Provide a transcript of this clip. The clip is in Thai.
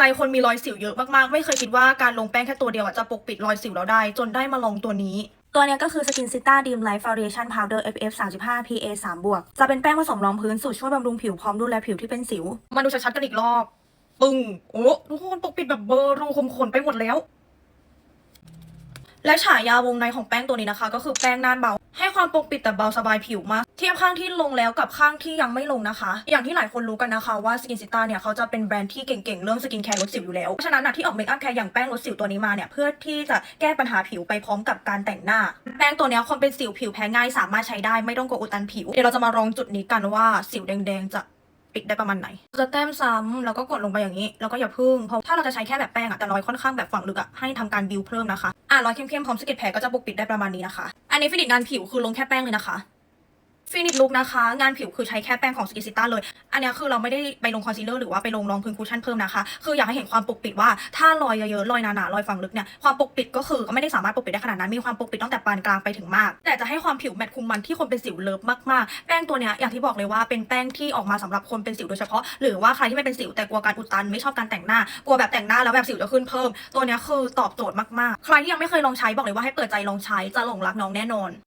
ใจคนมีรอยสิวเยอะมากๆ ไม่เคยคิดว่าการลงแป้งแค่ตัวเดียวจะปกปิดรอยสิวเราได้ จนได้มาลองตัวนี้ตัวนี้ก็คือสกินซิต้าดีมไลท์ฟาวเดชั่นพาวเดอร์ FF 35 PA 3บวกจะเป็นแป้งผสมรองพื้นสูตรช่วยบำรุงผิวพร้อมดูแลผิวที่เป็นสิว มาดูชัดๆกันอีกรอบ ปึ้ง โอ้ทุกคนปกปิดแบบเบอร์รูคมขนไปหมดแล้ว และฉายาวงในของแป้งตัวนี้นะคะ ก็คือแป้งน่านเบา ให้ความปกปิดแต่เบาสบายผิวมาก เทียบข้างที่ลงแล้วกับข้างที่ยังไม่ลงนะคะ อย่างที่หลายคนรู้กันนะคะว่า Skin Cita เนี่ยเขาจะเป็นแบรนด์ที่เก่งๆ เรื่องสกินแคร์ลดสิวอยู่แล้วเพราะฉะนั้นนะที่ออกเมคอัพแคร์อย่างแป้งลดสิวตัวนี้มาเนี่ยเพื่อที่จะแก้ปัญหาผิวไปพร้อมกับการแต่งหน้า แป้งตัวนี้คนเป็นสิวผิวแพ้ง่ายสามารถใช้ได้ไม่ต้องกลัวอุดตันผิวเดี๋ยวเราจะมาลองจุดนี้กันว่าสิวแดงๆจะ ปิดได้ประมาณไหนจะแต้มซ้ำแล้วก็กดลงไปอย่างนี้ แล้วก็อย่าพึ่งเพราะถ้าเราจะใช้แค่แบบแป้งอะแต่รอยค่อนข้างแบบฝังลึกอะให้ทำการบิวเพิ่มนะคะอะรอยเข้มๆพร้อมสะเก็ดแผลก็จะปกปิดได้ประมาณนี้นะคะ อันนี้ฟิลิปงานผิวคือลงแค่แป้งเลยนะคะ ฟินิชลุกนะคะ งานผิวคือใช้แค่แป้งของสกิซิต้าเลย อันนี้คือเราไม่ได้ไปลงคอนซีลเลอร์หรือว่าไปลงรองพื้นคุชชั่นเพิ่มนะคะ คืออยากให้เห็นความปกปิดว่าถ้ารอยเยอะๆรอยหนาๆรอยฝังลึกเนี่ยความปกปิดก็คือก็ไม่ได้สามารถปกปิดได้ขนาดนั้น มีความปกปิดตั้งแต่ปานกลางไปถึงมาก แต่จะให้ความผิวแมตต์คุมมันที่คนเป็นสิวเลิฟมากๆ แป้งตัวเนี้ยอย่างที่บอกเลยว่าเป็นแป้งที่ออกมาสำหรับคนเป็นสิวโดยเฉพาะ หรือว่าใครที่ไม่เป็นสิวแต่กลัวการอุดตันไม่ชอบการแต่งหน้ากลัวแบบแต่งหน้าแล้วแบบสิวจะขึ้นเพิ่ม ตัวนี้คือตอบโจทย์มากๆ ใครที่ยังไม่เคยลองใช้บอกเลยว่าให้เปิดใจลองใช้จะหลงรักน้องแน่นอน